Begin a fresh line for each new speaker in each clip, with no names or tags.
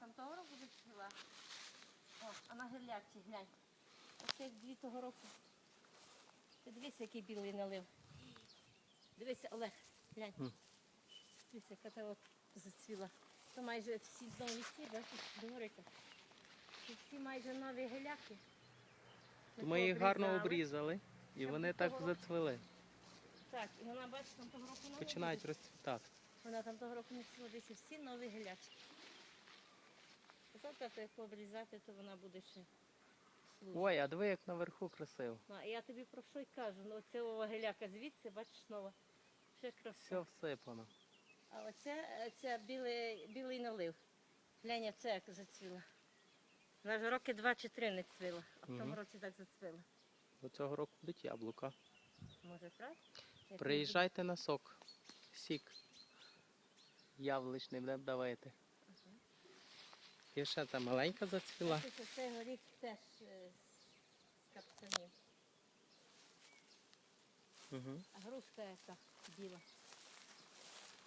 там того року зацвіла. О, а на гирлячці, глянь. Оце як дві того року. Ти дивися, який білий налив. Дивися, Олег, глянь.
Мгм.
Дивися, яка та от зацвіла. То майже всі нові ці, бачиш, догорика. Це всі майже нові геляки.
Ми їх гарно обрізали і
Щоб
вони так
того
зацвели.
Так, і вона, бачиш, там того року нові.
Починають розцвітати.
Вона там того року не цілодися, всі нові гелячки. Завтра то як обрізати, то вона буде ще служити.
Ой, а диви, як наверху красиво.
А я тобі про що й кажу? Ну, оце геляка звідси, бачиш, нова. Ще краса.
Все всипано.
А оце, це білий, білий налив. Глянь, це як зацвіла. Вона вже роки два чи три не цвіла, а в тому
Мгм.
році так зацвіла.
До цього року будуть яблука.
Може? Як
Приїжджайте на сок. Сік. Яблучний будемо давати. Ще та маленька зацвіла.
Цей горіх теж е, з капцанів.
Угу.
А грушка яка біла.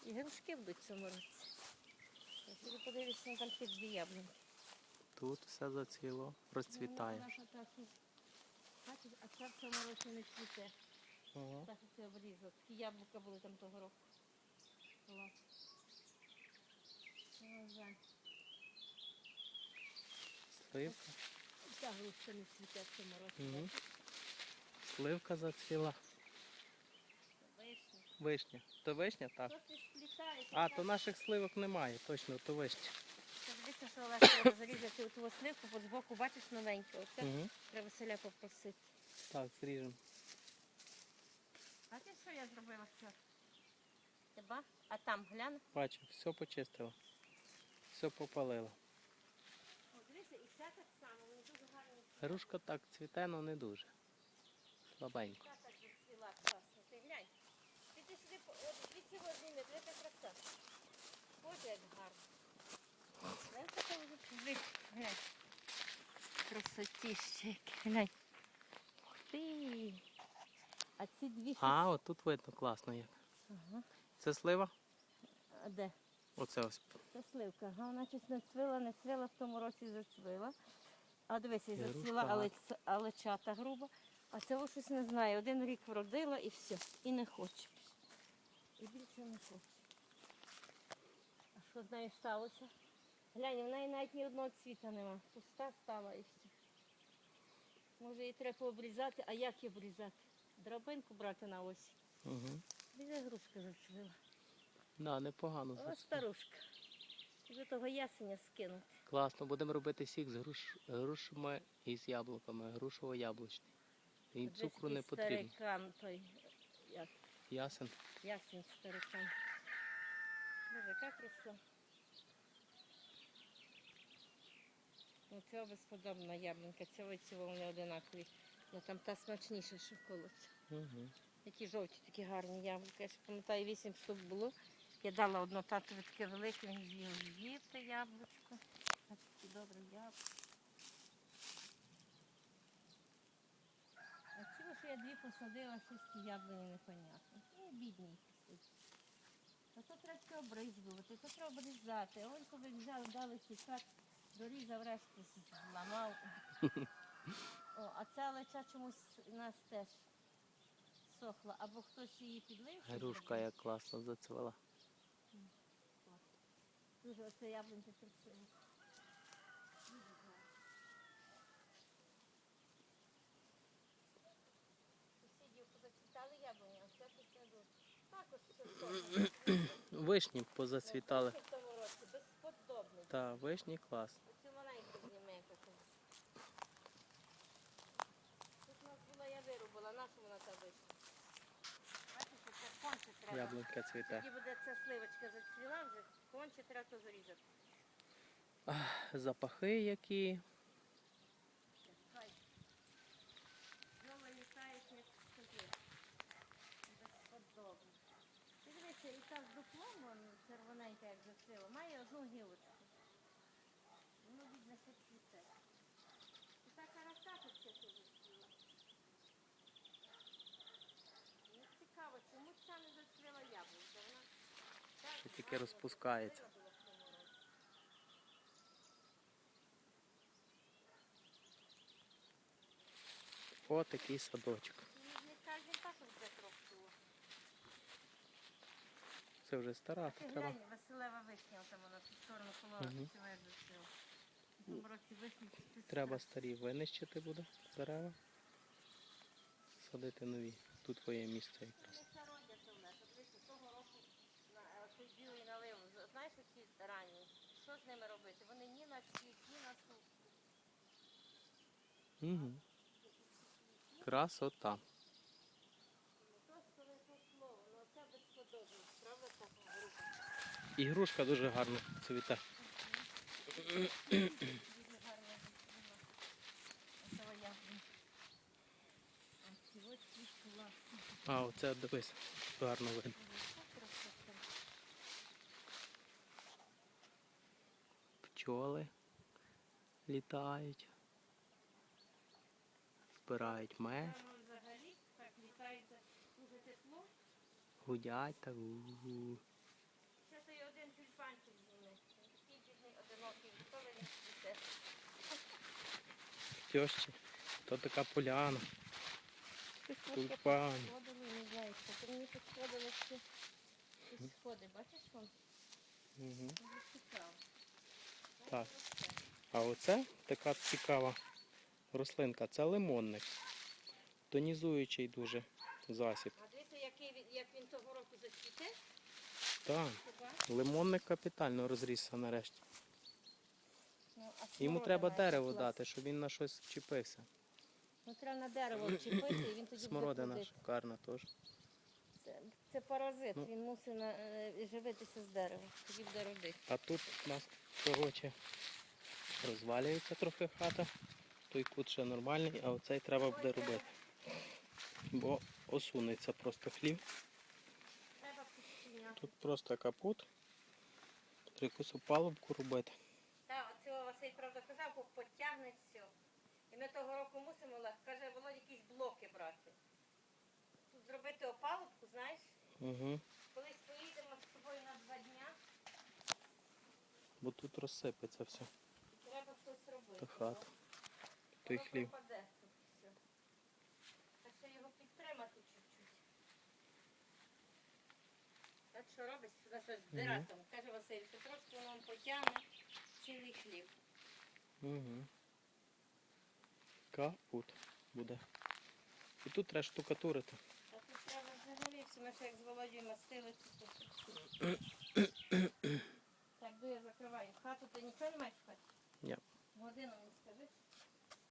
І грушки будуть в цьому році. Я подивлюся, ну, там ще дві яблунки.
Тут все зацвіло,
Ну,
розцвітає.
Бачиш, а це в цьому році не цвіте.
Ага.
Так, це обрізав. Такі яблука були там того року. Ну, жаль.
Сливка.
Ця грушка не цвіте в цьому році.
Мгм. Сливка зацвіла.
Вишня.
Вишня. То вишня, так.
Що ти сплітаєш?
А, то наших сливок немає, точно, то вишня.
Дивіться, що Олег треба зарізати ту сливку, бо збоку бачиш новеньке. Оце
Угу.
треба селя попросити.
Так, зріжемо.
Ти що я зробила вчора? Тебе? А там глянь.
Бачу, все почистила. Все попалила.
О, дивися, і все так само, вони дуже гарні.
Грушка так цвіте, але не дуже. Слабенько.
Ти глянь. Ти сюди, краса. Боже, як гарно. Глянь. Красотіще, яке, глянь. Ух ти. А ці дві
А, от тут видно класно як.
Ага.
Це слива?
А де?
Оце ось.
Це сливка. Ага, вона щось не цвила, не цвила, в тому році зацвила. А дивися, і зацвіла, але,
гарна.
ц- але чата груба. А цього щось не знаю. Один рік вродила і все. І не хоче. І більше не хоче. А що з нею сталося? Глянь, в неї навіть ні одного цвіта нема. Пуста стала і все. Може її треба обрізати, а як її обрізати? Драбинку брати на осінь.
Угу.
Біля грушка зацвіла.
Да, непогано.
О, старушка. До того ясеня скинути.
Класно, будемо робити сік з груш... грушами і з яблуками. Грушово-яблучний. Їм цукру не потрібно.
Старикан той, як
Ясен.
ясень старикан. Боже, яка краса. Ну, цього безподобна яблунька, цього і цього вони одинакові. Ну там та смачніша, що колоться.
Угу.
Такі жовті, такі гарні яблука. Я ще пам'ятаю, вісім штук було. Я дала одно татові таке велике, він з'їв з'їв яблучко. А добре яблуко. А цього, що я дві посадила, щось яблуні непонятно. Ну, бідні. Та то треба обрізувати, то треба обрізати. А он коли взяв, дали сікат, дорізав решти, зламав. О, а ця леча чомусь у нас теж сохла, або хтось її підлив.
Грушка як класно зацвела.
Дуже оце яблунька красива. Дуже гарно. Сусідів позацвітали яблуні, а це щось не дуже. Також все сохне.
Вишні позацвітали. Та, вишні клас.
Оцю маленьку краса. Тут у нас була, я вирубила, нашу вона та вийшла. Бачиш, це конче треба.
Яблунька цвіте.
Тоді буде ця сливочка зацвіла вже, конче треба то зарізати.
Ах, запахи які.
Гляньте, як закрила, Має одну гілочку. Воно видно, що цвіте. І така розтаточка тут зацвіла. Ну, цікаво, чому ця не закрила яблука? Вона так,
тільки розпускається.
зацвіла.
О, такий садочок. Це вже стара,
Ти
треба.
глянь, Василева вишня, там вона ту сторону колола. Тому році вишні
Треба старі винищити буде дерева. Садити нові. Тут твоє місце якраз.
Зародяться в нас. От дивися, того року е, той білий налив. Знаєш, оці ранні? Що з ними робити? Вони ні на світ, ні на сух.
Угу. Красота.
То, що не то слово, ну це безподобно. Правда така група?
Ігрушка дуже цвіте.
Гарна група. А
оце дивись, гарно видно. Пчоли літають. Збирають мед, гудять так. у-у.
Ще той один тюльпанчик зніме. Такий бідний одинокий, коли він цвіте.
Тьощі, то така поляна.
Сходили, не знаю, що мені підходили всі сходи. Бачиш вон?
Угу.
Цікаво.
Так. А оце така цікава рослинка. Це лимонник. Тонізуючий дуже засіб.
А дивіться, який як він того року зацвіте,
Так, лимонник капітально розрісся нарешті.
Ну,
Йому треба дерево дати, щоб він на щось чіпився.
Ну, треба на дерево вчепити, і він тоді
Смородина
буде ходити.
шикарна теж.
Це, це паразит,
Ну.
він мусить на, е, живитися з дерева, тоді буде родити.
А тут у нас, коротше, розвалюється трохи хата. Той кут ще нормальний, а оцей треба буде робити. Бо осунеться просто хлів.
Треба підчиняти.
Тут просто капут. Треба якусь опалубку робити.
Оцього правда казав, бо потягне все. І ми того року мусимо, каже, Володя, якісь блоки брати. Тут зробити опалубку, знаєш,
Угу.
колись поїдемо з тобою на два дня,
Бо тут розсипеться все.
треба щось робити.
Та хата. Той
Воно
хлів.
пропаде тут все. Так що його підтримати чуть-чуть. Так що робить, сюди щось дира
Мгм.
Каже Василь, що трошки воно потягне цілий хліб.
Угу. Капут буде. І тут треба штукатурити.
А тут треба взагалі всі ми ще як з Володією мастили. Так, бо я закриваю хату, ти нічого не маєш в хаті?
Ні.
Годину мені скажи.